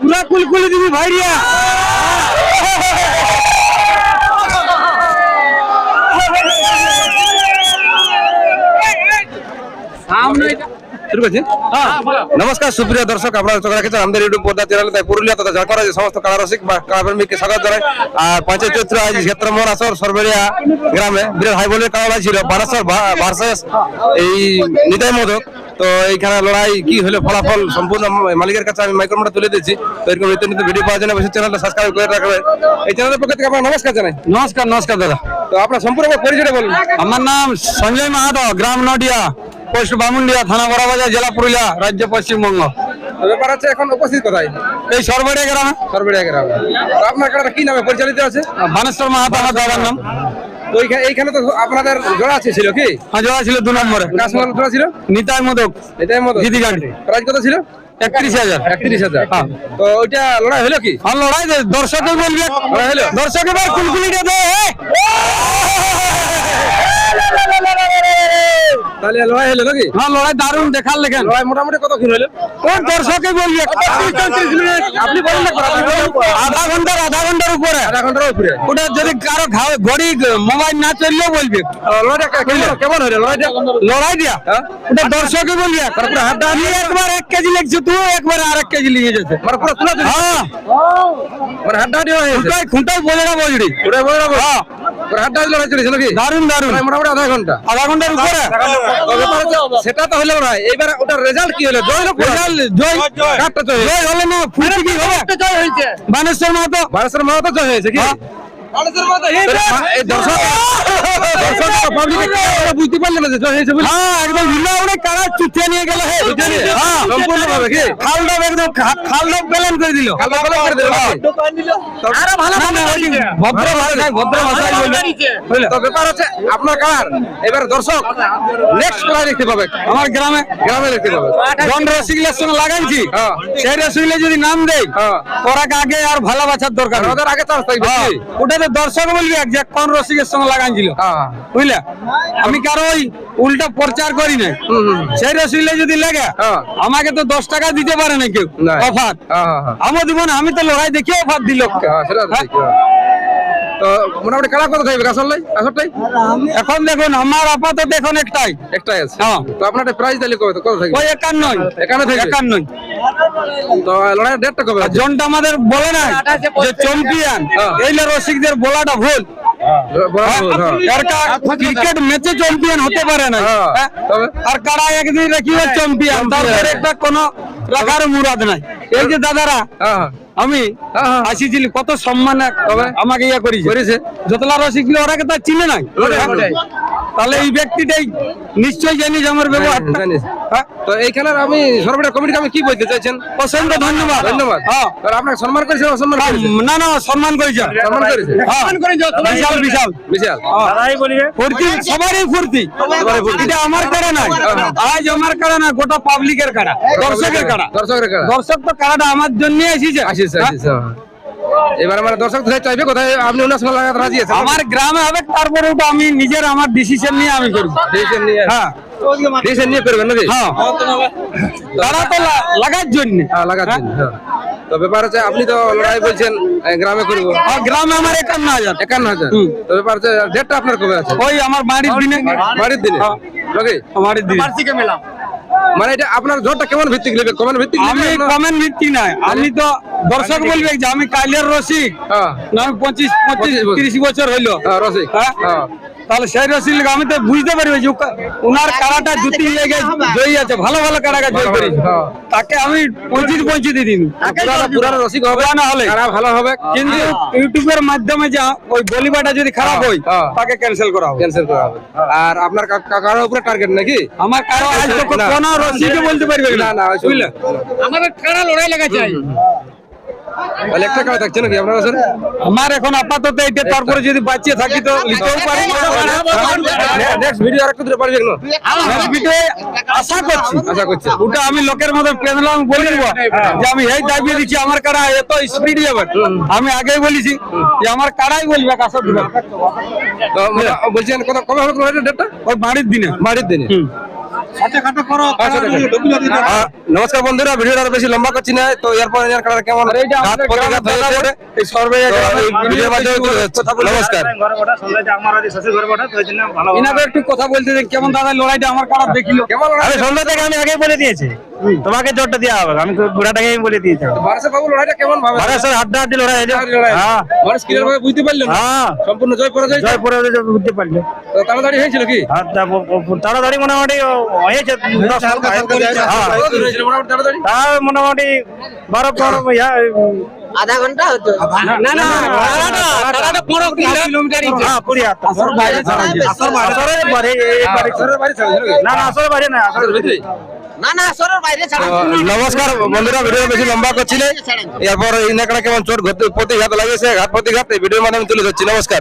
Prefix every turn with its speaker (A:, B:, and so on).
A: পুরা কুলকুলি দিবি ভাইরিয়া।
B: শুরু নমস্কার সুপ্রিয় দর্শক আপনারা চোখে রেখেছেন আমাদের ইউটিউব পর্দা চ্যানেল তাই পুরুলিয়া তথা ঝাড়খণ্ড রাজ্যের সমস্ত কালারসিক বা কালাপ্রেমিককে স্বাগত জানাই। আর পাঁচই চৈত্র আজ ক্ষেত্র মোহন আসর সরবেরিয়া গ্রামে বিরাট হাই ভোল্টেজ কালা ছিল বারাসর ভার্সেস এই নিতাই মোদক তো এইখানে লড়াই কি হলে ফলাফল সম্পূর্ণ মালিকের কাছে আমি মাইক্রোফোনটা তুলে দিচ্ছি তো এরকম নিত্য ভিডিও পাওয়ার জন্য অবশ্যই চ্যানেলটা সাবস্ক্রাইব করে রাখবেন। এই চ্যানেলের পক্ষ থেকে আপনার নমস্কার জানাই।
A: নমস্কার নমস্কার দাদা।
B: তো আপনার সম্পূর্ণ পরিচয়টা বলুন।
A: আমার নাম সঞ্জয় মাহাতো গ্রাম নডিয়া পোস্ট বামুন্ডিয়া থানা বড়াবাজার জেলা পুরুলিয়া রাজ্য পশ্চিমবঙ্গ।
B: ব্যাপার আছে এখন উপস্থিত কোথায়?
A: এই সরবড়িয়া গ্রামে।
B: সরবেরিয়া গ্রামে। আপনার কি নামে পরিচালিত আছে?
A: বানেশ্বর মাহাতো আমার দাদার নাম।
B: তো এইখা- এইখানে তো আপনাদের জোড়া আছে ছিল কি?
A: হ্যাঁ জোড়া ছিল দু নম্বরে।
B: কাশ্মীর জোড়া ছিল?
A: নিতাই মোদক।
B: এটাই মতো
A: দিদি গাড়ি।
B: প্রাইস কত ছিল?
A: একত্রিশ হাজার।
B: একত্রিশ হাজার।
A: হ্যাঁ।
B: তো ওইটা লড়াই হলো কি?
A: আর লড়াই দর্শকে বলবে।
B: লড়াই হলো?
A: দর্শক এবার কুলকুলিটা দে।
B: তাহলে লড়াই হলো নাকি?
A: হ্যাঁ লড়াই দারুণ দেখার লেখেন
B: লড়াই মোটামুটি কত ক্ষণ হলো
A: কোন দর্শকে বলবে?
B: আপনি আপনি বলেন না।
A: আধা ঘণ্টার আধা ঘণ্টার উপরে।
B: আধা ঘণ্টার উপরে।
A: ওটা যদি কারও ঘড়ি মোবাইল না চললেও বলবে।
B: লড়াইটা কেমন- কেমন হলো? লড়াইটা?
A: লড়াই দিয়া।
B: হ্যাঁ?
A: ওটা দর্শকে বলবি তারপরে হাড্ডা আমি একবার এক কেজি লিখছি তুই একবার আর এক কেজি লিখে যেতে
B: মানে পুরো তুলা
A: হ্যাঁ।
B: মানে হয়ে গেছে।
A: খুঁটাই খুঁটাই বজরা বজড়ি।
B: ওটাই বলে রাখো
A: হ্যাঁ।
B: হাড্ডাহাড্ডি লড়াই চলেছে নাকি?
A: দারুণ দারুণ।
B: মোটামুটি আধা ঘণ্টা।
A: আধা ঘণ্টার উপরে?
B: সেটা তো হলো না এইবার ওটার রেজাল্ট কি হলো? জয়
A: রেজাল্ট জয়।
B: কাঠটা জয়।
A: জয়। হলে না ফুটি কি হবে? বানেশ্বর মাহাতো
B: ভারতের মাহাতো জয় হয়েছে কি? বুঝতে
A: কারা নিয়ে গেল খালটা একদম খালটা করে দিল। ভদ্র ভাষায় ভদ্র ভাষায়
B: তো ব্যাপার হচ্ছে আপনার কার? এবার দর্শক নেক্সট কোথায় দেখতে পাবে।
A: আমার গ্রামে
B: গ্রামে দেখতে পাবে।
A: জন রসিকলের সঙ্গে লাগাইছি।
B: হ্যাঁ।
A: সেই যদি নাম দেয়
B: হ্যাঁ।
A: ওরা আগে আর ভালো বাছার দরকার
B: ওদের আগে চান্স থাকবে
A: তো দর্শক বলবি এক যে কোন রসিকের সঙ্গে লাগাইছিল
B: হ্যাঁ।
A: বুঝলে? আমি কারও ওই উল্টা প্রচার করি না। সেই রসিকলে যদি লাগে
B: হ্যাঁ।
A: আমাকে তো দশ টাকা দিতে পারে না কেউ অফার।
B: হ্যাঁ, হ্যাঁ, হ্যাঁ।
A: আমার জীবনে আমি তো লড়াই দেখে অফার দিল।
B: হ্যাঁ, তো হ্যাঁ। মোটামুটি কারা কত থাকবে আসলে আসলটাই
A: এখন দেখুন আমার আপাতত এখন একটাই।
B: একটাই আছে।
A: হ্যাঁ।
B: তো আপনার প্রাইস কবে কত থাকবে?
A: ওই একান্নই।
B: একান্ন থাকবে?
A: একান্নই।
B: তো লড়াইয়ের ডেটটা কবে
A: আর জনটা আমাদের বলে না যে চ্যাম্পিয়ন
B: হ্যাঁ।
A: রসিকদের বলাটা ভুল
B: হ্যাঁ।
A: ক্রিকেট ম্যাচে চ্যাম্পিয়ন হতে পারে না
B: হ্যাঁ,
A: হ্যাঁ?
B: তবে?
A: আর কারা একদিন রাখিবে চ্যাম্পিয়ন তারপরে একটা কোনো রাখার মুরাদ নাই এই যে দাদারা
B: হ্যাঁ, হ্যাঁ।
A: আমি
B: হ্যাঁ, হ্যাঁ।
A: কত সম্মান
B: তবে?
A: আমাকে ইয়ে করেছে
B: করেছে।
A: যতলা রসিক তার চিনে নাই। তাহলে এই ব্যক্তিটাই নিশ্চয়ই জানিস আমার ব্যবহার
B: জানিস।
A: হ্যাঁ?
B: তো এইখানে আমি সর্বটা কমিটিকে আমি কি বলতে চাইছেন?
A: অসংখ্য ধন্যবাদ।
B: ধন্যবাদ।
A: হ্যাঁ।
B: আপনাকে সম্মান করেছে অসম্মান করেছে?
A: না না সম্মান করেছে?
B: সম্মান করেছে
A: হ্যাঁ বিশাল বিশাল।
B: বিশাল।
A: ফুর্তি সবারই ফুর্তি।
B: সবারই ফুর্তি।
A: এটা আমার কারা নাই? আজ আমার কারা না গোটা পাবলিকের কারা? দর্শকের কারা?
B: দর্শকের কারা?
A: দর্শক তো কারাটা আমার জন্য এসেছে
B: আসিস আসিস হ্যাঁ। এবার আমার দর্শক কোথায় চাইবে কোথায়? আপনি ওনার সঙ্গে লাগাতে রাজি আছেন?
A: আমার গ্রামে হবে তারপরে ওটা আমি নিজের আমার ডিসিশন নিয়ে আমি করব।
B: ডিসিশন নিয়ে?
A: হ্যাঁ।
B: ডিসিশন নিয়ে করবেন নাকি?
A: হ্যাঁ। তারা তো লাগার জন্য।
B: হ্যাঁ লাগাচ্ছেন হ্যাঁ। তো ব্যাপার হচ্ছে আপনি তো লড়াই বলছেন গ্রামে করব।
A: আর গ্রামে আমার একান্ন হাজার।
B: একান্ন হাজার। তো ব্যাপার হচ্ছে ডেটটা আপনার কবে আছে?
A: ওই আমার বাড়ির দিনে।
B: বাড়ির দিনে?
A: হ্যাঁ।
B: নাকি?
A: বাড়ির দিনে।
B: মানে এটা আপনার জোরটা কেমন ভিত্তিক নেবে? কমেন্ট ভিত্তিক
A: আমি কমেন্ট ভিত্তি নাই। আমি তো দর্শক বলবে যে আমি কাইলের রসিক।
B: হ্যাঁ।
A: না আমি পঁচিশ পঁচিশ। তিরিশ বছর হইল।
B: হ্যাঁ রসিক।
A: হ্যাঁ?
B: হ্যাঁ
A: তাহলে সেই রসিক আমি তো বুঝতে পারবে যে উনার কারাটা জুতি লেগে জয়ী আছে ভালো ভালো কারাটা জয় করি।
B: হ্যাঁ।
A: তাকে আমি পঁচিশ পঁচিশ দিন
B: পুরানো- পুরানো রসিক হবে
A: পুরানো হলে।
B: ভালো হবে?
A: কিন্তু ইউটিউবের মাধ্যমে যে ওই বলিবাটা যদি খারাপ হয়
B: হ্যাঁ।
A: তাকে ক্যান্সেল করা হবে।
B: ক্যান্সেল করা হবে। আর আপনার কারোর উপরে টার্গেট নাকি?
A: আমার কারও আজ তো কোনো রসিকে বলতে পারবে
B: না। না
A: বুঝলে?
B: না।
A: আমাদের কারা লড়াই লাগা চাই
B: একটা কারা থাকছে নাকি আপনার কাছে?
A: আমার এখন আপাতত এটা তারপরে যদি বাঁচিয়ে থাকি তো লিখতেও পারি
B: নেক্সট ভিডিও আরেকটু দূরে পারবে না
A: Next video আশা করছি
B: আশা করছি।
A: ওটা আমি লোকের মধ্যে পেনলাম বলে দিব? যে আমি এই দাবিয়ে দিচ্ছি আমার কারা এত স্পিড যাবে আমি আগেই বলেছি যে আমার কারাই বলবে কাছে দিবে।
B: তো বলছেন কত কবে হবে ডেটটা
A: ওই বাড়ির দিনে।
B: বাড়ির দিনে। নমস্কার বন্ধুরা ভিডিওটা আর বেশি লম্বা করছি না তো এরপর কেমন?
A: আর।
B: নমস্কার।
A: একটু কথা বলতে কেমন দাদা লড়াইটা আমার কারা দেখিল? কেমন লড়াই
C: আমি সন্ধ্যা থেকে আমি আগেই বলে দিয়েছি। তোমাকে জোরটা দেওয়া হবে আমি তো ঘোড়াটাকে বলে দিয়েছি।
A: বারসে বাবু লড়াইটা কেমন ভাবে?
C: ভারত স্যার হাড্ডা লড়াই হ্যাঁ।
A: মানুষ ক্লিয়ার ভাবে বুঝতে পারল
C: হ্যাঁ।
A: সম্পূর্ণ জয় পরাজয়?
C: জয় পরে বুঝতে পারলে।
A: তো তাড়াতাড়ি হয়েছিল কি?
C: আর তাড়াতাড়ি মোটামুটি হয়েছে দশ হ্যাঁ
A: মোটামুটি তাড়াতাড়ি।
C: তা মোটামুটি বারো পনেরো
D: আধা ঘণ্টা হতো।
A: না না কিলোমিটার
C: হ্যাঁ
A: আসর
C: বাড়ি? না না বাড়ি না
B: নমস্কার বন্ধুরা ভিডিও বেশি লম্বা করছি এরপর ইনাকড়া কেমন চোট প্রতিঘাত লাগিয়েছে ঘাত প্রতিঘাত এই ভিডিওর মাধ্যমে তুলে ধরছি নমস্কার